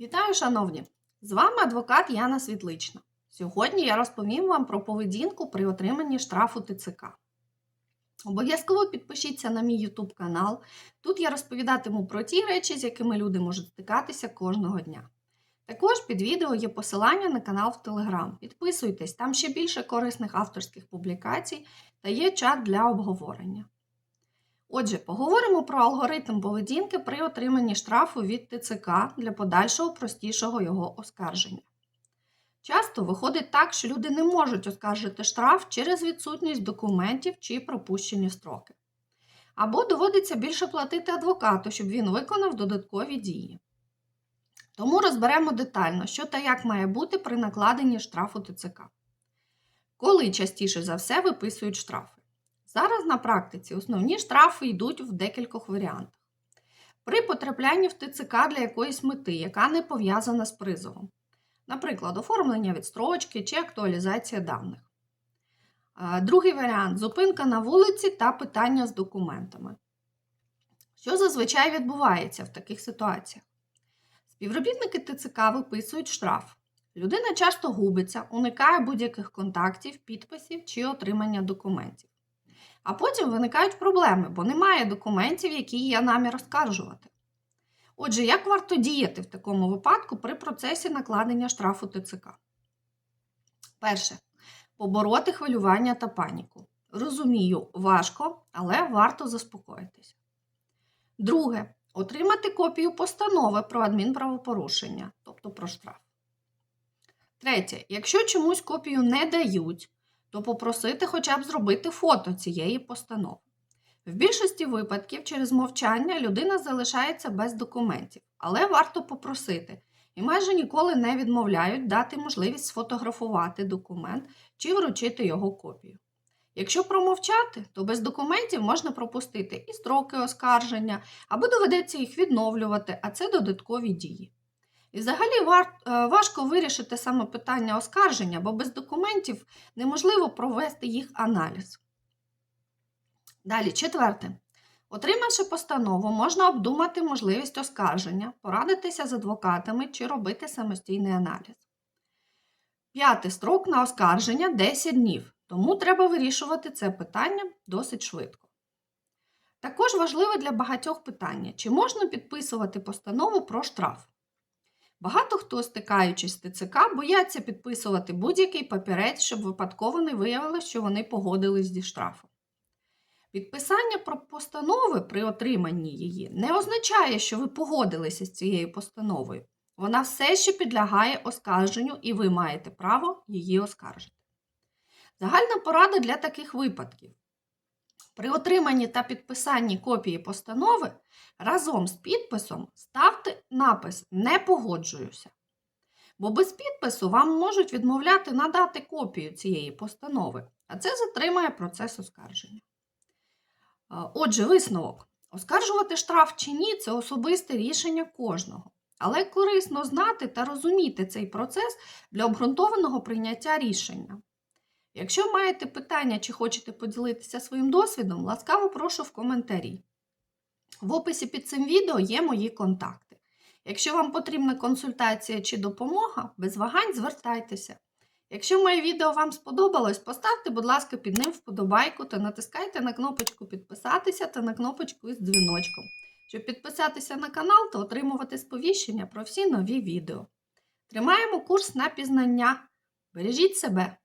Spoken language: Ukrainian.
Вітаю, шановні! З вами адвокат Яна Світлична. Сьогодні я розповім вам про поведінку при отриманні штрафу ТЦК. Обов'язково підпишіться на мій YouTube канал. Тут я розповідатиму про ті речі, з якими люди можуть стикатися кожного дня. Також під відео є посилання на канал в Telegram. Підписуйтесь, там ще більше корисних авторських публікацій та є чат для обговорення. Отже, поговоримо про алгоритм поведінки при отриманні штрафу від ТЦК для подальшого простішого його оскарження. Часто виходить так, що люди не можуть оскаржити штраф через відсутність документів чи пропущені строки. Або доводиться більше платити адвокату, щоб він виконав додаткові дії. Тому розберемо детально, що та як має бути при накладенні штрафу ТЦК. Коли частіше за все виписують штрафи. Зараз на практиці основні штрафи йдуть в декількох варіантах. При потраплянні в ТЦК для якоїсь мети, яка не пов'язана з призовом, наприклад, оформлення відстрочки чи актуалізація даних. Другий варіант зупинка на вулиці та питання з документами. Що зазвичай відбувається в таких ситуаціях? Співробітники ТЦК виписують штраф. Людина часто губиться, уникає будь-яких контактів, підписів чи отримання документів. А потім виникають проблеми, бо немає документів, які є намір оскаржувати. Отже, як варто діяти в такому випадку при процесі накладення штрафу ТЦК? Перше. Побороти хвилювання та паніку. Розумію, важко, але варто заспокоїтися. Друге. Отримати копію постанови про адмінправопорушення, тобто про штраф. Третє. Якщо чомусь копію не дають, то попросити хоча б зробити фото цієї постанови. В більшості випадків через мовчання людина залишається без документів, але варто попросити і майже ніколи не відмовляють дати можливість сфотографувати документ чи вручити його копію. Якщо промовчати, то без документів можна пропустити і строки оскарження, або доведеться їх відновлювати, а це додаткові дії. І взагалі е, важко вирішити саме питання оскарження, бо без документів неможливо провести їх аналіз. Далі, четверте. Отримавши постанову, можна обдумати можливість оскарження, порадитися з адвокатами чи робити самостійний аналіз. П'яте строк на оскарження 10 днів, тому треба вирішувати це питання досить швидко. Також важливе для багатьох питання, чи можна підписувати постанову про штраф. Багато хто, стикаючись з ТЦК, бояться підписувати будь-який папірець, щоб випадково не виявилось, що вони погодились зі штрафом. Підписання про постанови при отриманні її не означає, що ви погодилися з цією постановою. Вона все ще підлягає оскарженню, і ви маєте право її оскаржити. Загальна порада для таких випадків. При отриманні та підписанні копії постанови разом з підписом ставте напис Не погоджуюся. Бо без підпису вам можуть відмовляти надати копію цієї постанови, а це затримає процес оскарження. Отже, висновок. Оскаржувати штраф чи ні це особисте рішення кожного. Але корисно знати та розуміти цей процес для обґрунтованого прийняття рішення. Якщо маєте питання чи хочете поділитися своїм досвідом, ласкаво прошу в коментарі. В описі під цим відео є мої контакти. Якщо вам потрібна консультація чи допомога, без вагань звертайтеся. Якщо моє відео вам сподобалось, поставте, будь ласка, під ним вподобайку та натискайте на кнопочку підписатися та на кнопочку із дзвіночком, щоб підписатися на канал та отримувати сповіщення про всі нові відео. Тримаємо курс на пізнання. Бережіть себе!